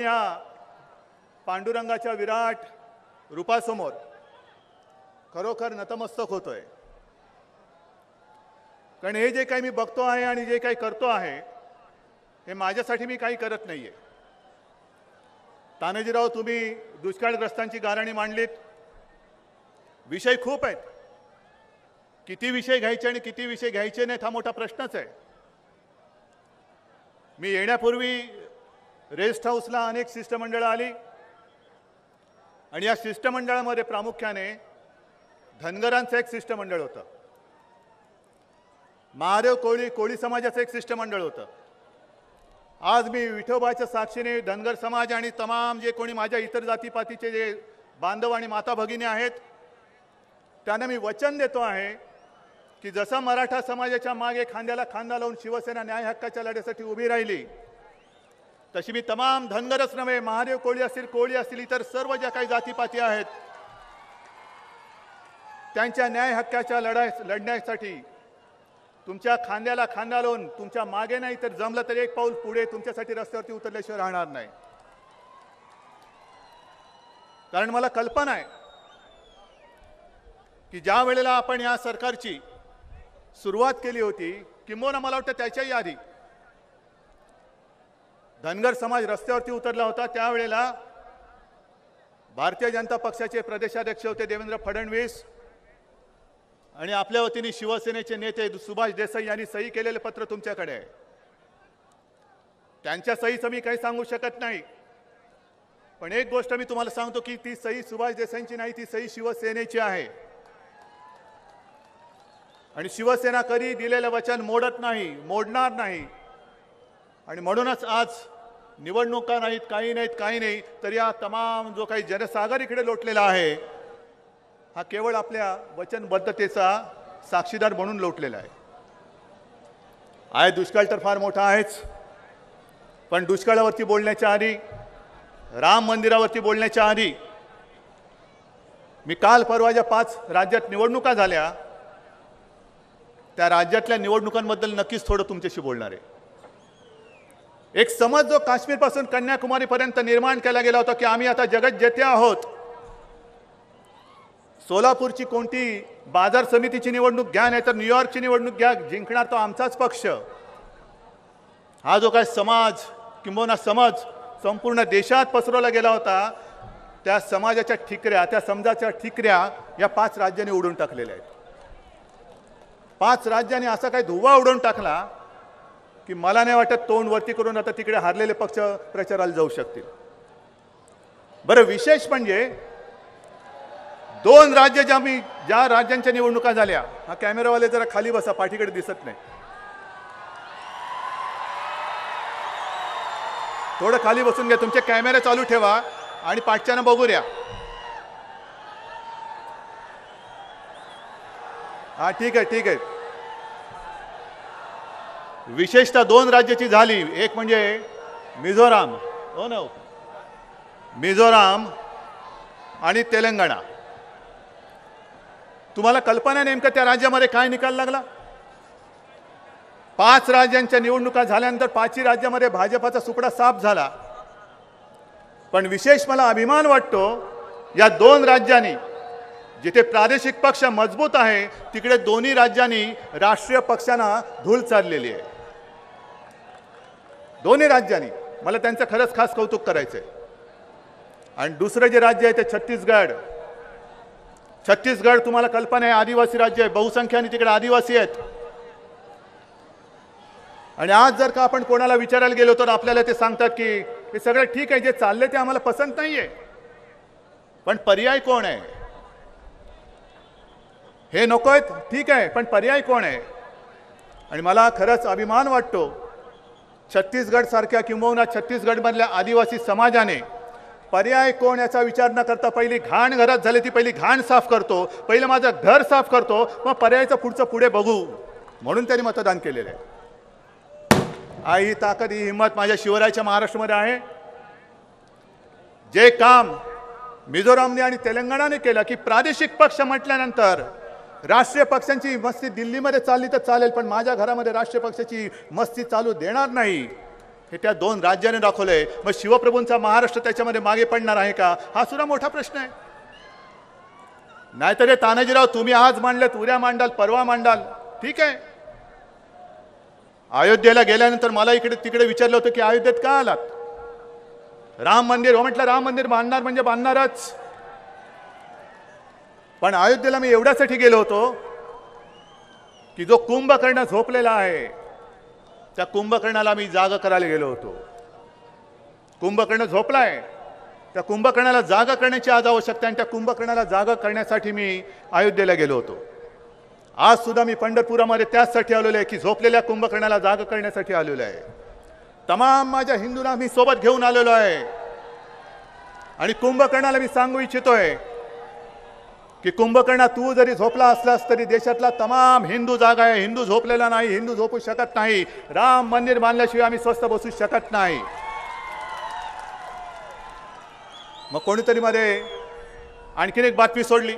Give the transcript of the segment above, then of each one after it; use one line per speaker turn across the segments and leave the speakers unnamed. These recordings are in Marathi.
या पांडुरंगाच्या विराट रूपासमोर खरोखर नतमस्तक होतोय. कारण हे जे काही मी बघतो आहे आणि जे काही करतो आहे हे माझ्यासाठी मी काही करत नाहीये. तानाजीराव तुम्ही दुष्काळग्रस्तांची गाराणी मांडलीत. विषय खूप आहेत. किती विषय घ्यायचे आणि किती विषय घ्यायचे नाहीत हा मोठा प्रश्नच आहे. मी येण्यापूर्वी रेस्ट हाऊसला अनेक शिष्टमंडळं आली. आणि या शिष्टमंडळामध्ये प्रामुख्याने धनगरांचं एक शिष्टमंडळ होतं. महादेव कोळी कोळी समाजाचं एक शिष्टमंडळ होतं. आज मी विठोबाच्या साक्षीने धनगर समाज आणि तमाम जे कोणी माझ्या इतर जातीपातीचे जे बांधव आणि माता भगिनी आहेत त्यांना मी वचन देतो आहे की जसा मराठा समाजाच्या मागे खांद्याला खांदा लावून शिवसेना न्याय हक्काच्या लढ्यासाठी उभी राहिली तशी मी तमाम धनगरच नव्हे महादेव कोळी असतील कोळी असतील इतर सर्व ज्या काही जातीपाती आहेत त्यांच्या न्याय हक्काच्या लढाई लढण्यासाठी तुमच्या खांद्याला खांदा लावून तुमच्या मागे नाही तर जमलं तरी एक पाऊल पुढे तुमच्यासाठी रस्त्यावरती उतरल्याशिवाय राहणार नाही. कारण मला कल्पना आहे की ज्या वेळेला आपण या सरकारची सुरुवात केली होती किंबहुना मला वाटतं त्याच्याही आधी धनगर समाज रस्त्यावरती उतरला होता. त्यावेळेला भारतीय जनता पक्षाचे प्रदेशाध्यक्ष होते देवेंद्र फडणवीस आणि आपल्या वतीने शिवसेनेचे नेते सुभाष देसाई यांनी सही केलेले पत्र तुमच्याकडे आहे. त्यांच्या सहीचं मी काही सांगू शकत नाही. पण एक गोष्ट मी तुम्हाला सांगतो की ती सही सुभाष देसाईंची नाही ती सही शिवसेनेची आहे. आणि शिवसेना कधी दिलेलं वचन मोडत नाही मोडणार नाही. आणि म्हणूनच आज निवडणुका नाहीत काही नाहीत काही नाही तर या तमाम जो काही जनसागर इकडे लोटलेला आहे हा केवळ आपल्या वचनबद्धतेचा साक्षीदार म्हणून लोटलेला आहे. आहे दुष्काळ तर फार मोठा आहेच पण दुष्काळावरती बोलण्याच्या आधी राम मंदिरावरती बोलण्याच्या आधी मी काल परवा ज्या पाच राज्यात निवडणुका झाल्या त्या राज्यातल्या निवडणुकांबद्दल नक्कीच थोडं तुमच्याशी बोलणार आहे. एक समज जो काश्मीरपासून कन्याकुमारीपर्यंत निर्माण केला गेला होता की आम्ही आता जगत जेते आहोत. सोलापूरची कोणती बाजार समितीची निवडणूक घ्या नाही तर न्यूयॉर्कची निवडणूक घ्या जिंकणार तो आमचाच पक्ष. हा जो काय समाज किंबहुना समज संपूर्ण देशात पसरवला गेला होता त्या समाजाच्या ठिकऱ्या त्या समजाच्या ठिकऱ्या या पाच राज्यांनी उडून टाकलेल्या आहेत. पाच राज्यांनी असा काही धुवा उडून टाकला की मला नाही वाटत तोंड वरती करून आता तिकडे हारलेले पक्ष प्रचाराला जाऊ शकतील. बरं विशेष म्हणजे दोन राज्य ज्या मी ज्या राज्यांच्या निवडणुका झाल्या हा कॅमेरावाले जरा खाली बसा पाठीकडे दिसत नाही. थोडं खाली बसून घ्या तुमचे कॅमेरे चालू ठेवा आणि पाठच्यानं बघू द्या. हा ठीक आहे ठीक आहे. विशेषतः दोन राज्याची झाली. एक म्हणजे मिझोराम. हो ना हो. मिझोराम आणि तेलंगणा. तुम्हाला कल्पना नेमकं त्या राज्यामध्ये काय निकाल लागला? पाच राज्यांच्या निवडणुका झाल्यानंतर पाचही राज्यामध्ये भाजपाचा सुपडा साफ झाला. पण विशेष मला अभिमान वाटतो या दोन राज्यांनी जिथे प्रादेशिक पक्ष मजबूत आहे तिकडे दोन्ही राज्यांनी राष्ट्रीय पक्षांना धूल चाललेली आहे. दोन्ही राज्यांनी मला त्यांचं खरंच खास कौतुक करायचं आहे आणि दुसरं जे राज्य आहे ते छत्तीसगड. छत्तीसगड तुम्हाला कल्पना आहे आदिवासी राज्य आहे बहुसंख्याने तिकडे आदिवासी आहेत. आणि आज जर का आपण कोणाला विचारायला गेलो तर आपल्याला ते सांगतात की हे सगळं ठीक आहे जे चाललंय ते आम्हाला पसंत नाहीये. पण पर्याय कोण आहे? हे नको आहेत ठीक आहे पण पर्याय कोण आहे? आणि मला खरंच अभिमान वाटतो छत्तीसगड सारख्या किंबहुना छत्तीसगडमधल्या आदिवासी समाजाने पर्याय कोण याचा विचार न करता पहिली घाण घरात झाली ती पहिली घाण साफ करतो पहिलं माझं घर साफ करतो मग पर्यायचं पुढचं पुढे बघू. म्हणून त्यांनी मतदान केलेलं आहे. आई ही ताकद ही हिंमत माझ्या शिवरायाच्या महाराष्ट्रामध्ये आहे. जे काम मिझोरामने आणि तेलंगणाने केलं की प्रादेशिक पक्ष म्हटल्यानंतर राष्ट्रीय पक्षांची मस्ती दिल्लीमध्ये चालली तर चालेल पण माझ्या घरामध्ये राष्ट्रीय पक्षाची मस्ती चालू देणार नाही. हे त्या दोन राज्याने दाखवलंय. मग शिवप्रभूंचा महाराष्ट्र त्याच्यामध्ये मागे पडणार आहे का? हा सुद्धा मोठा प्रश्न आहे. नाहीतर हे तानाजीराव तुम्ही आज मांडलेत उद्या मांडाल परवा मांडाल. ठीक आहे. अयोध्येला गेल्यानंतर मला इकडे तिकडे विचारलं होतं की अयोध्येत का आलात? राम मंदिर हो म्हटलं राम मंदिर बांधणार म्हणजे बांधणारच पण अयोध्येला मी एवढ्यासाठी गेलो होतो की जो कुंभकर्ण झोपलेला आहे त्या कुंभकर्णाला मी जाग करायला गेलो होतो. कुंभकर्ण झोपलाय त्या कुंभकर्णाला जागा करण्याची आज आवश्यकता आहे आणि त्या कुंभकर्णाला जागा करण्यासाठी मी अयोध्येला गेलो होतो. आज सुद्धा मी पंढरपुरामध्ये त्याचसाठी आलेलो आहे की झोपलेल्या कुंभकर्णाला जागा करण्यासाठी आलेलो आहे. तमाम माझ्या हिंदूंना मी सोबत घेऊन आलेलो आहे. आणि कुंभकर्णाला मी सांगू इच्छितोय की कुंभकर्णा तू जरी झोपला असलास तरी देशातला तमाम हिंदू जागा आहे. हिंदू झोपलेला नाही हिंदू झोपू शकत नाही. राम मंदिर बांधल्याशिवाय आम्ही स्वस्त बसू शकत नाही. मग कोणीतरी मध्ये आणखीन एक बातमी सोडली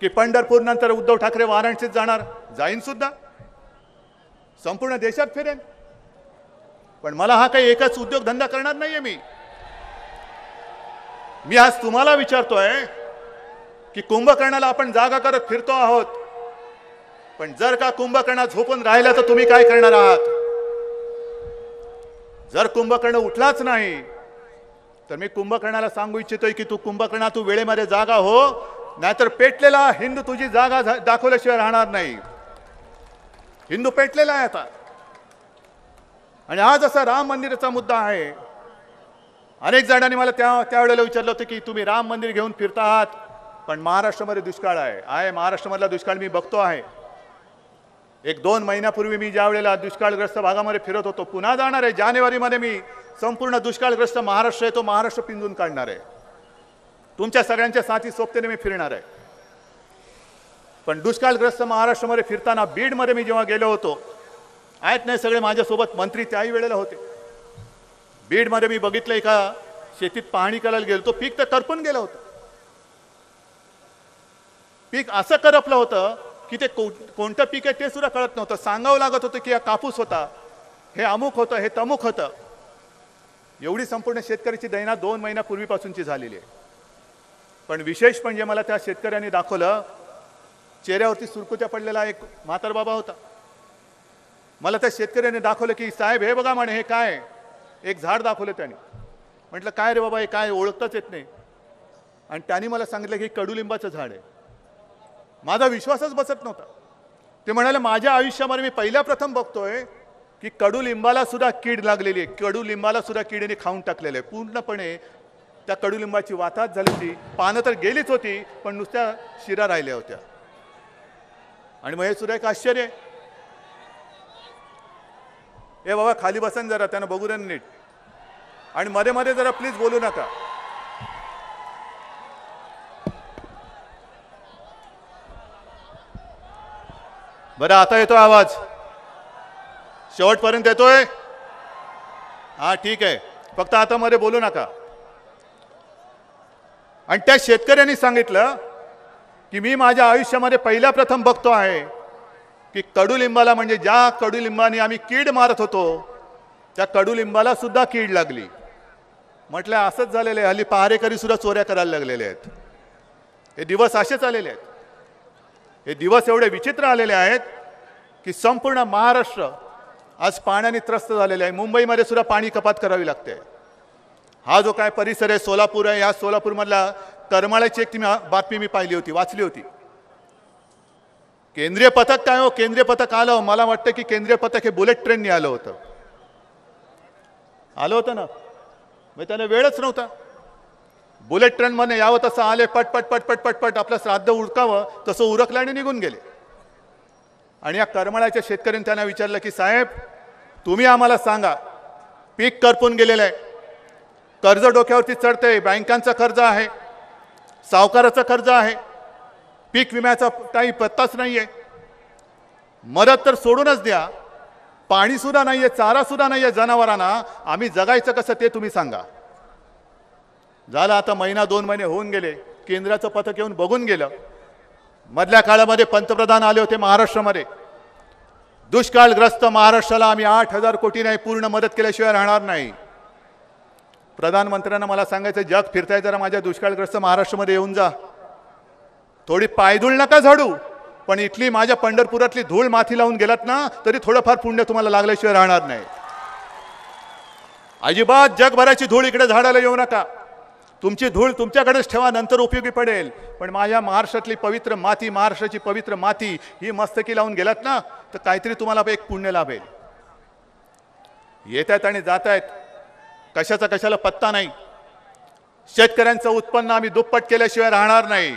की पंढरपूर नंतर उद्धव ठाकरे वाराणसीत जाणार. जाईन सुद्धा. संपूर्ण देशात फिरेन. पण मला हा काही एकच उद्योगधंदा करणार नाहीये मी. मी आज तुम्हाला विचारतोय की कुंभकर्णाला आपण जागा करत फिरतो आहोत. पण जर का कुंभकर्णा झोपून राहिला तर तुम्ही काय करणार आहात? जर कुंभकर्ण उठलाच नाही तर मी कुंभकर्णाला सांगू इच्छितोय की तू कुंभकर्णा तू वेळेमध्ये जागा हो नाहीतर पेटलेला हिंदू तुझी जागा झा- दाखवल्याशिवाय राहणार नाही. हिंदू पेटलेला आहे आता. आणि आज असा राम मंदिराचा मुद्दा आहे. अनेक जणांनी मला त्या त्यावेळेला विचारलं होतं की तुम्ही राम मंदिर घेऊन फिरता आहात? पण महाराष्ट्रामध्ये दुष्काळ आहे. आहे महाराष्ट्रामधला दुष्काळ मी बघतो आहे. एक दोन महिन्यापूर्वी मी ज्या वेळेला दुष्काळग्रस्त भागामध्ये फिरत होतो पुन्हा जाणार आहे. जानेवारीमध्ये मी संपूर्ण दुष्काळग्रस्त महाराष्ट्र आहे तो महाराष्ट्र पिंजून काढणार आहे. तुमच्या सगळ्यांच्या साथी सोबतीने मी फिरणार आहे. पण दुष्काळग्रस्त महाराष्ट्रामध्ये फिरताना बीडमध्ये मी जेव्हा गेलो होतो आहेत नाही सगळे माझ्यासोबत मंत्री त्याही वेळेला होते. बीडमध्ये मी बघितलं एका शेतीत पाहणी करायला गेलो तो पीक तर करपून गेलं होतं. पीक असं करपलं होतं की ते को कोणतं पीक आहे ते सुद्धा कळत नव्हतं. सांगावं लागत होतं की हा कापूस होता. हे अमुक होतं हे तमुक होतं. एवढी संपूर्ण शेतकऱ्याची दैना दोन महिन्यापूर्वीपासूनची झालेली आहे. पण विशेष म्हणजे मला त्या शेतकऱ्यांनी दाखवलं चेहऱ्यावरती सुरकुत्या पडलेला एक म्हातार बाबा होता. मला त्या शेतकऱ्याने दाखवलं की साहेब हे बघा म्हणे हे काय एक झाड दाखवलं त्याने. म्हटलं काय रे बाबा हे काय ओळखताच येत नाही. आणि त्यांनी मला सांगितलं की कडुलिंबाचं झाड आहे. माझा विश्वासच बसत नव्हता. ते म्हणाले माझ्या आयुष्यामध्ये मी पहिल्या प्रथम बघतोय की कडुलिंबाला सुद्धा कीड लागलेली आहे. कडुलिंबाला सुद्धा किडीने खाऊन टाकलेलं आहे. पूर्णपणे त्या कडुलिंबाची वाताच झाली होती. पानं तर गेलीच होती पण नुसत्या शिरा राहिल्या होत्या. आणि मग हे सुद्धा एक आश्चर्य आहे. ए बाबा खाली बसन जरा त्यांना बघू नीट. आणि मध्ये मध्ये जरा प्लीज बोलू नका. बरं आता येतोय आवाज. शेवटपर्यंत येतोय? हा ठीक आहे. फक्त आता मध्ये बोलू नका. आणि त्या शेतकऱ्यांनी सांगितलं की मी माझ्या आयुष्यामध्ये पहिल्या प्रथम बघतो आहे की कडुलिंबाला म्हणजे ज्या कडुलिंबाने आम्ही कीड मारत होतो त्या कडुलिंबाला सुद्धा कीड लागली. म्हटलं असंच झालेलं आहे. हल्ली पहारेकरी सुद्धा चोऱ्या करायला लागलेले आहेत. हे दिवस असेच आलेले आहेत. हे दिवस एवढे विचित्र आलेले आहेत की संपूर्ण महाराष्ट्र आज पाण्याने त्रस्त झालेले आहे. मुंबईमध्ये सुद्धा पाणी कपात करावी लागते. हा जो काय परिसर आहे सोलापूर आहे या सोलापूरमधला करमाळ्याची एक ती मी- बातमी मी पाहिली होती वाचली होती. केंद्रीय पथक काय हो? केंद्रीय पथक आलं हो. मला वाटतं की केंद्रीय पथक हे बुलेट ट्रेननी आलं होतं. आलं होतं ना? मग त्याला वेळच नव्हता. बुलेट ट्रेनमध्ये यावं तसं आले पट पट पट पट पट पट आपलं श्राद्ध उरकावं तसं उरकलं आणि निघून गेले. आणि या करमळाच्या शेतकऱ्यांनी त्यांना विचारलं की साहेब तुम्ही आम्हाला सांगा पीक करपून गेलेलं आहे. कर्ज डोक्यावरती चढतंय बँकांचं कर्ज आहे सावकाराचं कर्ज आहे. पीक विम्याचा काही पत्ताच नाही आहे मदत तर सोडूनच द्या. पाणीसुद्धा नाही आहे चारासुद्धा नाही आहे जनावरांना. आम्ही जगायचं कसं ते तुम्ही सांगा. झालं आता महिना दोन महिने होऊन गेले. केंद्राचं पथक येऊन बघून गेलं. मधल्या काळामध्ये पंतप्रधान आले होते महाराष्ट्रामध्ये. दुष्काळग्रस्त महाराष्ट्राला आम्ही आठ हजार कोटी नाही पूर्ण मदत केल्याशिवाय राहणार नाही. प्रधानमंत्र्यांना मला सांगायचं जग फिरताय जरा माझ्या दुष्काळग्रस्त महाराष्ट्रामध्ये येऊन जा. थोडी पायधूळ नका झाडू. पण इथली माझ्या पंढरपुरातली धूळ माथी लावून गेलात ना तरी थोडंफार पुण्य तुम्हाला लागल्याशिवाय राहणार नाही. अजिबात जगभराची धूळ इकडे झाडायला येऊ नका. तुमची धूळ तुमच्याकडेच ठेवा नंतर उपयोगी पडेल. पण माझ्या महाराष्ट्रातली पवित्र माती महाराष्ट्राची पवित्र माती ही मस्तकी लावून गेलात ना तर काहीतरी तुम्हाला एक पुण्य लाभेल. येत आहेत आणि जात आहेत कशाचा कशाला पत्ता नाही. शेतकऱ्यांचं उत्पन्न आम्ही दुप्पट केल्याशिवाय राहणार नाही.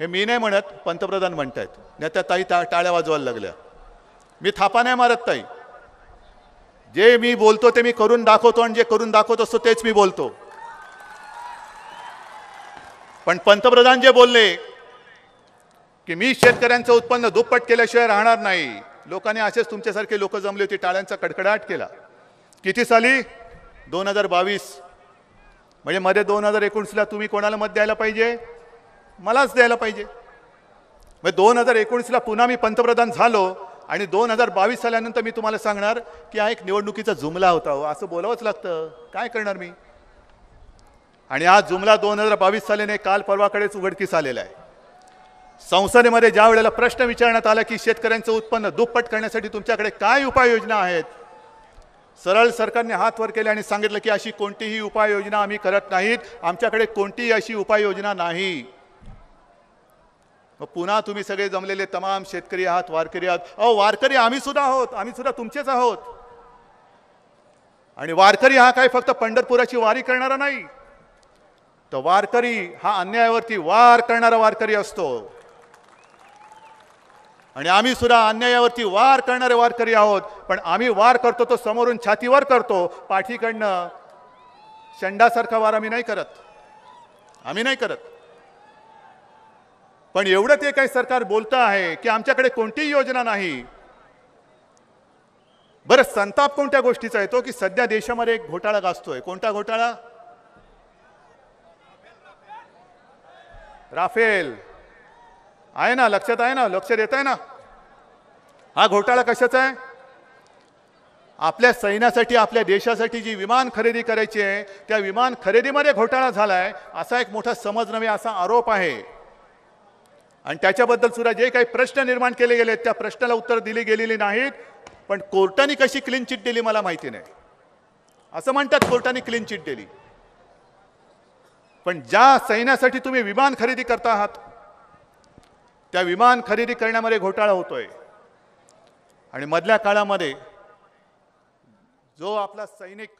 हे मी नाही म्हणत पंतप्रधान म्हणत आहेत नेत्या ताई ता टाळ्या वाजवायला लागल्या. मी थापा नाही मारत ताई. जे मी बोलतो ते मी करून दाखवतो आणि जे करून दाखवत असतो तेच मी बोलतो. पण पंतप्रधान जे बोलले की मी शेतकऱ्यांचं उत्पन्न दुप्पट केल्याशिवाय राहणार नाही. लोकांनी असेच तुमच्यासारखे लोक जमले होते टाळ्यांचा कडकडाट केला. किती साली? दोन हजार बावीस. म्हणजे मध्ये दोन हजार एकोणीसला तुम्ही कोणाला मत द्यायला पाहिजे? मलाच द्यायला पाहिजे. म्हणजे दोन हजार एकोणीसला पुन्हा मी पंतप्रधान झालो आणि दोन हजार बावीस साल्यानंतर मी तुम्हाला सांगणार की हा एक निवडणुकीचा जुमला होता हो. असं बोलावंच लागतं. काय करणार मी? आणि हा जुमला दोन हजार बावीस सालीने काल परवाकडेच उघडकीस आलेला आहे. संसदेमध्ये ज्या वेळेला प्रश्न विचारण्यात आला की शेतकऱ्यांचं उत्पन्न दुप्पट करण्यासाठी तुमच्याकडे काय उपाययोजना आहेत सरळ सरकारने हात वर केले आणि सांगितलं की अशी कोणतीही उपाययोजना आम्ही करत नाहीत. आमच्याकडे कोणतीही अशी उपाययोजना नाही. मग पुन्हा तुम्ही सगळे जमलेले तमाम शेतकरी आहात वारकरी आहात. अहो वारकरी आम्ही सुद्धा आहोत. आम्ही सुद्धा तुमचेच आहोत. आणि वारकरी हा काय फक्त पंढरपुराची वारी करणारा नाही. तर वारकरी हा अन्यायावरती वार करणारा वारकरी असतो. आणि आम्ही सुद्धा अन्यायावरती वार करणारे वारकरी आहोत. पण आम्ही वार करतो तो समोरून छातीवर करतो. पाठीकडनं शंडासारखा वार आम्ही नाही करत. आम्ही नाही करत. पण एवढं ते काही सरकार बोलतं आहे की आमच्याकडे कोणतीही योजना नाही. बरं संताप कोणत्या गोष्टीचा येतो की सध्या देशामध्ये एक घोटाळा गाजतोय? कोणता घोटाळा? राफेल. आहे ना लक्षात आहे ना लक्ष देत आहे ना? हा घोटाळा कशाचा आहे? आपल्या सैन्यासाठी आपल्या देशासाठी जी विमान खरेदी करायची आहे त्या विमान खरेदीमध्ये घोटाळा झालाय असा एक मोठा समज नव्हे असा आरोप आहे. आणि त्याच्याबद्दल सुद्धा जे काही प्रश्न निर्माण केले गेले त्या प्रश्नाला उत्तर दिली गेलेली नाहीत. पण कोर्टाने कशी क्लीन चिट दिली मला माहिती नाही. असं म्हणतात कोर्टाने क्लीन चिट दिली. पण ज्या सैन्यासाठी तुम्ही विमान खरेदी करता आहात त्या विमान खरेदी करण्यामध्ये घोटाळा होतोय. आणि मधल्या काळामध्ये जो आपला सैनिक